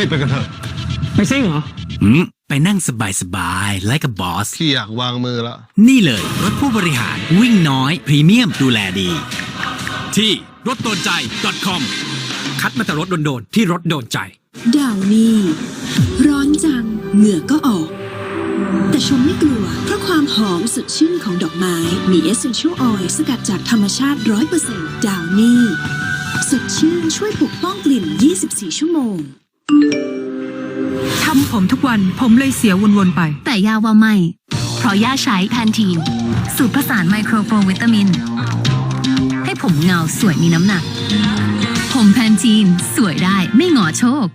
รีบไปกันเถอะไม่ซิ่งเหรอ อืมไปนั่งสบายๆไลกับบอส พี่อยากวางมือละ นี่เลยรถผู้บริหารวิ่งน้อย พรีเมียมดูแลดี ที่รถโดนใจ .com คัดมาแต่รถโดนๆที่รถโดนใจ ดาวนี่ร้อนจัง เหงื่อก็ออก แต่ชมไม่กลัว เพราะความหอมสดชื่นของดอกไม้ มี Essential Oil สกัดจากธรรมชาติ 100%ดาวนี่ สดชื่นช่วยปกป้องกลิ่น 24 ชั่วโมงทำผมทุกวันผมเลยเสียวนๆไป แต่ยาว่าไม่ เพราะย่าใช้แพนทีน สูตรผสานไมโครโปรวิตามิน ให้ผมเงาสวยมีน้ำหนัก ผมแพนทีน สวยได้ไม่หงอโชค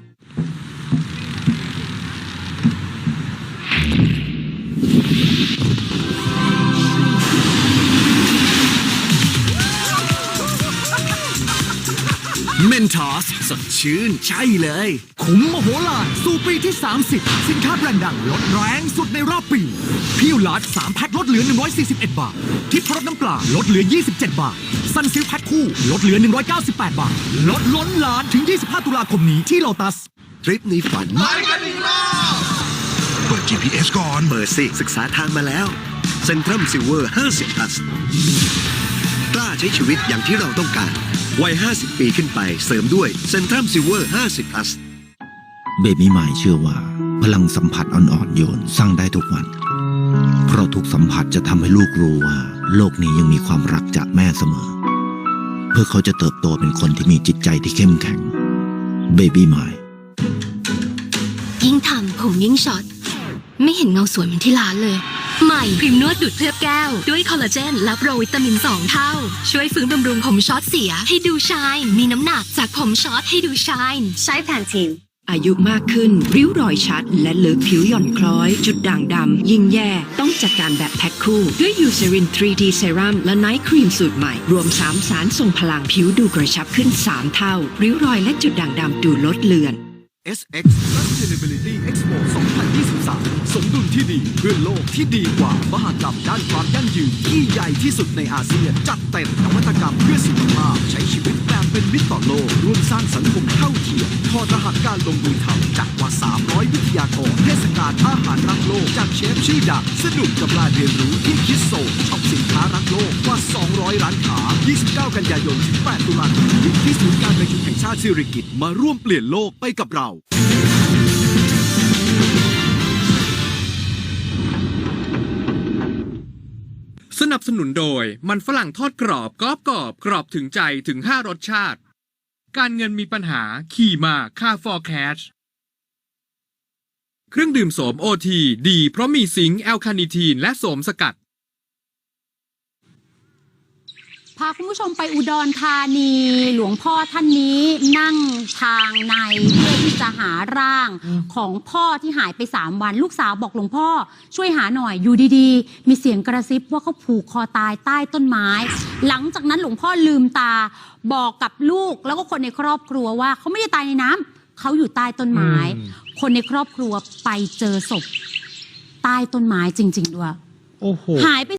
เมนทอสสดชื่นใช่เลย คุ้มมโหฬารสู่ปีที่ 30 สินค้าแบรนด์ดังลดแรงสุดในรอบปีพิวลาด3แพ็คลดเหลือ 141 บาท ทิพรสน้ำปลาลดเหลือ 27 บาท ซันซิลแพ็คคู่ ลดเหลือ 198 บาท ลดล้นล้านถึง 25 ตุลาคมนี้ที่โลตัส ทริปนี้ฝันเปิด GPS ก่อนเปิดสิศึกษาทางมาแล้วเซ็นทรัมซิลเวอร์50 plus กล้า ใช้ชีวิตอย่างที่เราต้องการ วัย 50 ปีขึ้นไปเสริมด้วยเซ็นทรัมซิลเวอร์ 50 plus เบบี้ไมเชื่อว่า พลังสัมผัสอ่อนๆโยนสร้างได้ทุกวัน เพราะทุกสัมผัสจะทำให้ลูกรู้ว่า โลกนี้ยังมีความรักจากแม่เสมอ เพื่อเขาจะเติบโตเป็นคนที่มีจิตใจที่เข้มแข็งเบบี้ไมยิ่งทำผมยิ่งช็อต ไม่เห็นเงาสวยเหมือนที่ร้านเลย ใหม่ครีมนวดดูดเคลือบแก้ว ด้วยคอลลาเจนและโปรวิตามิน 2 เท่า ช่วยฟื้นบำรุงผมช็อตเสียให้ดูชาย มีน้ำหนักจากผมช็อตให้ดูชาย ใช้แพนทีนอายุมากขึ้น ริ้วรอยชัด และเลิกผิวหย่อนคล้อย จุดด่างดำ ยิ่งแย่ ต้องจัดการแบบแพ็คคู่ ด้วยยูเซริน 3D เซรั่มและไนท์ครีมสูตรใหม่ รวม 3 สารส่งพลังผิวดูกระชับขึ้น 3 เท่า ริ้วรอยและจุดด่างดำดูลดเลือน SX Sustainability Expo 2023 สมดุลที่ดีเพื่อโลกที่ดีกว่ามหากรรมด้านความยั่งยืนที่ใหญ่ที่สุดในอาเซียน จัดเต็มนวัตกรรมเพื่อสุขภาพ ใช้ชีวิตแบบเป็นมิตรต่อโลก ร่วมสร้างสังคมเท่าเทียมถอดรหัสการลงมือทำจากกว่า 300 วิทยากรเทศกาลอาหารรักโลก จากเชฟชื่อดังสนุกกับกาเรียนรู้ที่คิดโซช็อปสินค้ารักโลกกว่า 200 ร้านค้า 29 กันยายนถึง8ตุลาคมที่ศูนย์การประชุมแห่งชาติสิริกิติ์มาร่วมเปลี่ยนโลกไปกับเรา นับสนุนโดย มันฝรั่งทอดกรอบกรอบกรอบกรอบถึงใจถึง 5 รสชาติ การเงินมีปัญหาขี่มาค่า for cash เครื่องดื่มโสมโอทีดีเพราะมีซิงค์แอลคาเนิทีนและโสมสกัด พาคุณผู้ชมไปอุดรธานี หลวงพ่อท่านนี้นั่งทางในเพื่อที่จะหาร่างของพ่อที่หายไป 3 วัน ลูกสาวบอกหลวงพ่อ ช่วยหาหน่อยอยู่ดีๆ มีเสียงกระซิบว่าเขาผูกคอตายใต้ต้นไม้ หลังจากนั้นหลวงพ่อลืมตาบอกกับลูกแล้วก็คนในครอบครัวว่าเขาไม่ได้ตายในน้ำเขาอยู่ใต้ต้นไม้คนในครอบครัวไปเจอศพใต้ต้นไม้จริง ๆ ด้วย โอ้โห หายไป